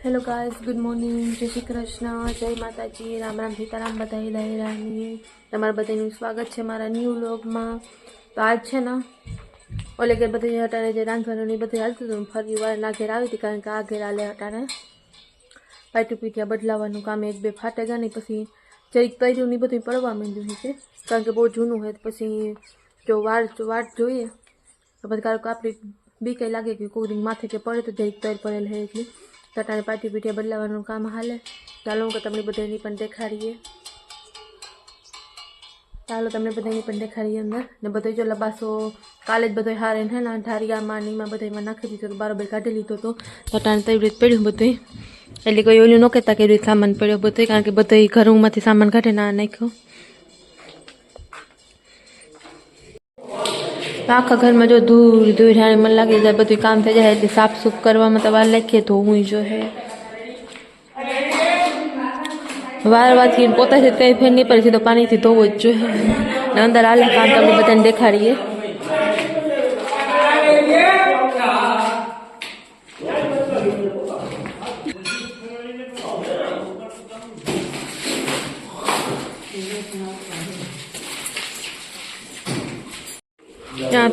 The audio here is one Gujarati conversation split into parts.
હેલો ગાઈસ ગુડ મોર્નિંગ જય શ્રી કૃષ્ણ જય માતાજી રામ રામ સીતારામ બધાઈ લઈ રાની તમારા બધાનું સ્વાગત છે મારા ન્યૂ લોગમાં તો આજ છે ને ઓલે ઘેર બધી હટાને જે રાંધવાનું એ બધું હાલતું હતું ફરી વાર ના ઘેર આવી હતી કારણ કે આ ઘેર આલે હટાને પાટું પીઠિયા બદલાવાનું કામ એક બે ફાટે ગયા ને પછી જરીક તૈયું ને બધું પડવા માંડ્યું હશે કારણ કે બહુ જૂનું હોય પછી જો વાર વાટ જોઈએ તો બધા કારક આપણી બી કંઈ લાગે કે કોઈની માથે કે પડે તો જરીક તૈર પડેલ હોય એટલે તટાને પાટી પીઠે બદલાવાનું કામ હાલે ચાલો હું તમને બધાની પણ દેખાડીએ ચાલો તમને બધાની પણ દેખાડીએ અંદર ને બધો જો લબાસો કાલે જ બધો હારે ને ના ઢારિયામાં ને એમાં નાખી દીધો બરાબર કાઢી લીધો હતો તટાને તેવી રીતે પડ્યું બધું એટલે કોઈ ઓલું ન કહેતા કેવી રીતે સામાન પડ્યો બધો કારણ કે બધો ઘરમાંથી સામાન કાઢે ના નાખ્યો આખા ઘરમાં જો ધૂળ ધૂળ હાણી મને લાગી જાય બધું કામ થઈ જાય એટલે સાફ સૂફ કરવામાં તો વાર લખીએ ધોવું જોઈએ વાર વાતથી પોતાથી તે ફેર નહીં પડે તો પાણીથી ધોવો જ જોઈએ અને અંદર આલે કામ તમને બધાને દેખાડીએ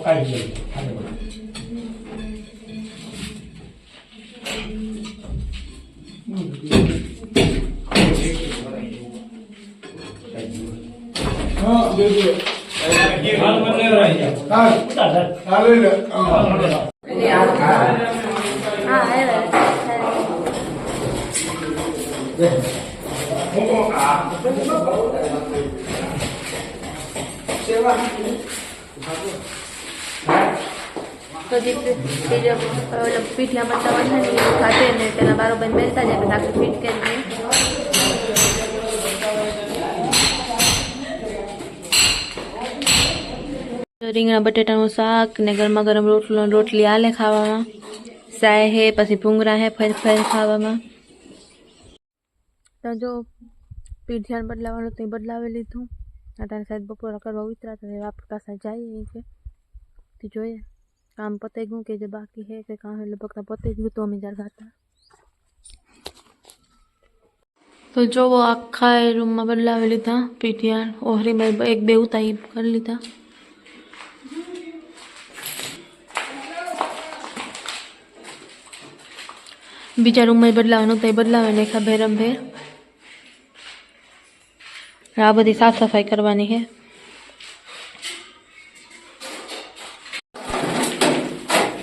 엇갈리게 하는 거예요. Thank you. બધી પીઠિયા બનતા હોય ને એવું ખાતે ને પેલા બારો બંધ બેસતા જાય બધા આખી ફીટ કરી દે રીંગણા બટેટાનું શાક ને ગરમા ગરમ રોટલો રોટલી આલે ખાવામાં સાય હે પછી ભૂંગરા હે ફેર ફેર ખાવામાં તો જો પીઠિયાને બદલાવાનું તે બદલાવી લીધું અત્યારે સાહેબ બપોરા કરવા ઉતરા તો આપણે પાસે જઈએ છે તે જોઈએ शाम पते गूँ के जो बाकी है फिर कहाँ लगभग तब पते गूँ तो मैं जर खाता तो जो वो आखा है रूम में बदला वे था पीटियान ओहरी में एक बेहू ताई कर ली था बीजा रूम में बदला वो ताई बदला वे खा भेरम भेर आ बदी साफ सफाई करवानी है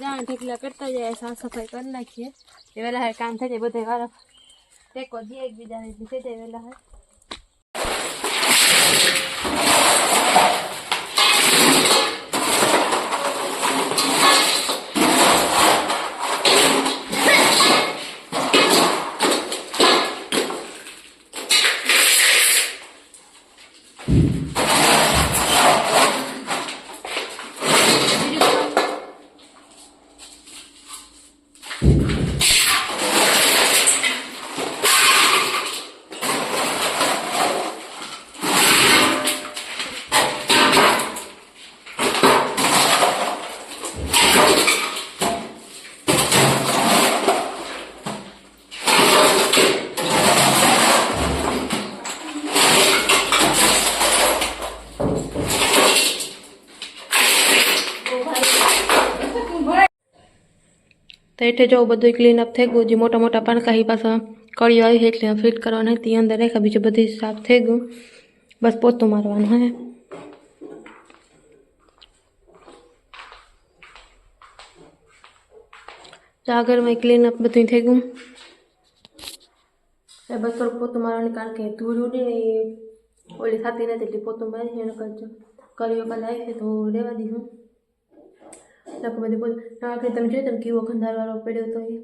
જાણે ઢેકલા કરતા જાય સાફ સફાઈ કરી નાખીએ એ વેલા હાર કામ થઈ જાય બધે વાર ટેકો દે એકબીજાને થઈ જાય વેલા હાર तो ये जो बध क्लीन अप थे गुज मोटा मोटा पान कहीं पास कड़ी आई है फिट करवाना ती अंदर रेखा बीजे बधे थे गु बस पोतू मरवा है जागर में क्लीन अप बधु थे गुम बस तो पोत मरवा कारण के धूल उड़ी नहीं ओली थाती नहीं पोत मरी कर તકમે દેપો ના કે તમ જો તમ કી વો ખндар વાળો પેડ્યો તો એ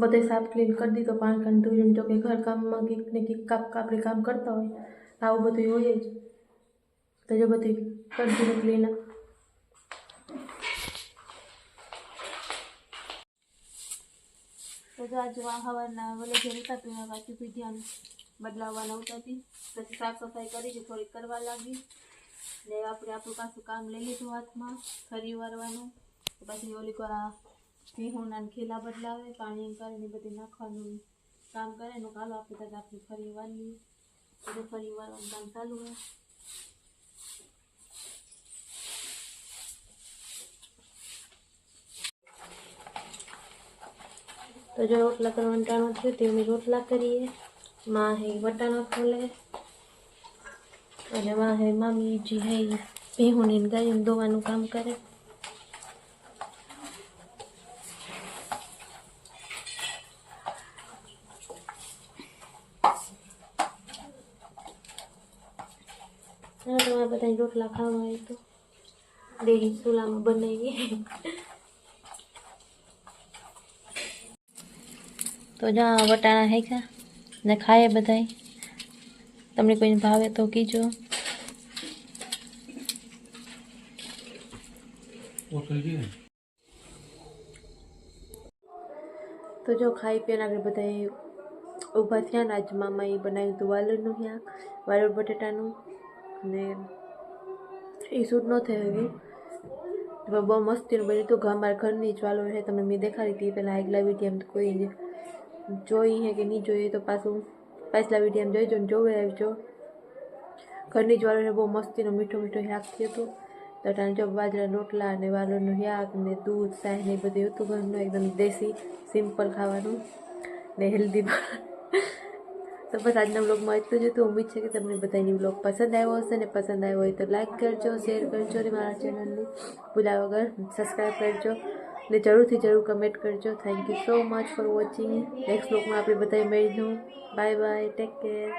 બધે સાફ ક્લીન કરી દી તો પાન કન ધોઈ જો કે ઘર કામ માં મગ ને કી કપ કપ リカ મ કરતા હોય આવું બધું હોય જ તો જો બધી કર દીક લેના તો જો આજવા હવા ના બોલે જો કા તુયા બાકી બી ધ્યાન બદલાવાનો ઉતાતી સહી સાફ સફાઈ કરી જો થોડી કરવા લાગી ને આપણે આપું કાસુ કામ લઈ લીધું આત્મા ખરીવારવાનો પછી ઓલી કોરા વિહોણા ખીલા બદલાવે પાણી કરીને બધું નાખવાનું કામ કરે એનું કાલો આપણે ત્યાં આપણે ફરી વાળીએ બધું ફરી વાળવાનું કામ ચાલુ હોય તો જો રોટલા કરવા વટાણો થયું તે અમે રોટલા કરીએ માં હે વટાણા ખોલે અને માં હે મામી જી હે ભેહું ને ગાયું દોવાનું કામ કરે ચાલો તમારે બધાને રોટલા ખાવા હોય તો દેહી ચૂલામાં બનાવીએ તો જા વટાણા હેખા ને ખાય બધાય તમને કોઈને ભાવે તો કીજો તો જો ખાઈ પીને આગળ બધા ઊભા થયા ને આજ મામાએ બનાવ્યું હતું વાલરનું શાક વાલર બટેટાનું ને એ શૂટ ન થઈ ગયું બહુ મસ્તીનું બન્યું હતું અમારા ઘરની જ ચાલો છે તમે મેં દેખાડી હતી પહેલાં આગલા વિડીયો એમ કોઈ જોઈ હે કે નહીં જોઈએ તો પાછું પાછલા વિડીયો જોઈ જો ને જોવે આવજો ઘરની જ જ્વાળોને બહુ મસ્તીનો મીઠો મીઠો શાક થયું હતું તો જો બાજરા રોટલા અને વાલોનું શાક ને દૂધ શાહ ને બધું હતું ઘરનું એકદમ દેશી સિમ્પલ ખાવાનું ને હેલ્ધી પણ તો બસ આજના બ્લોગમાં એટલું જ હતું ઉમ્મીદ છે કે તમને બધાની બ્લોગ પસંદ આવ્યો હશે અને પસંદ આવ્યો હોય તો લાઇક કરજો શેર કરજો અને મારા ચેનલને ભૂલા વગર સબસ્ક્રાઈબ કરજો અને જરૂરથી જરૂર કમેન્ટ કરજો thank you so much for watching next બ્લોગમાં આપણે બધાએ મળીશું બાય બાય ટેક કેર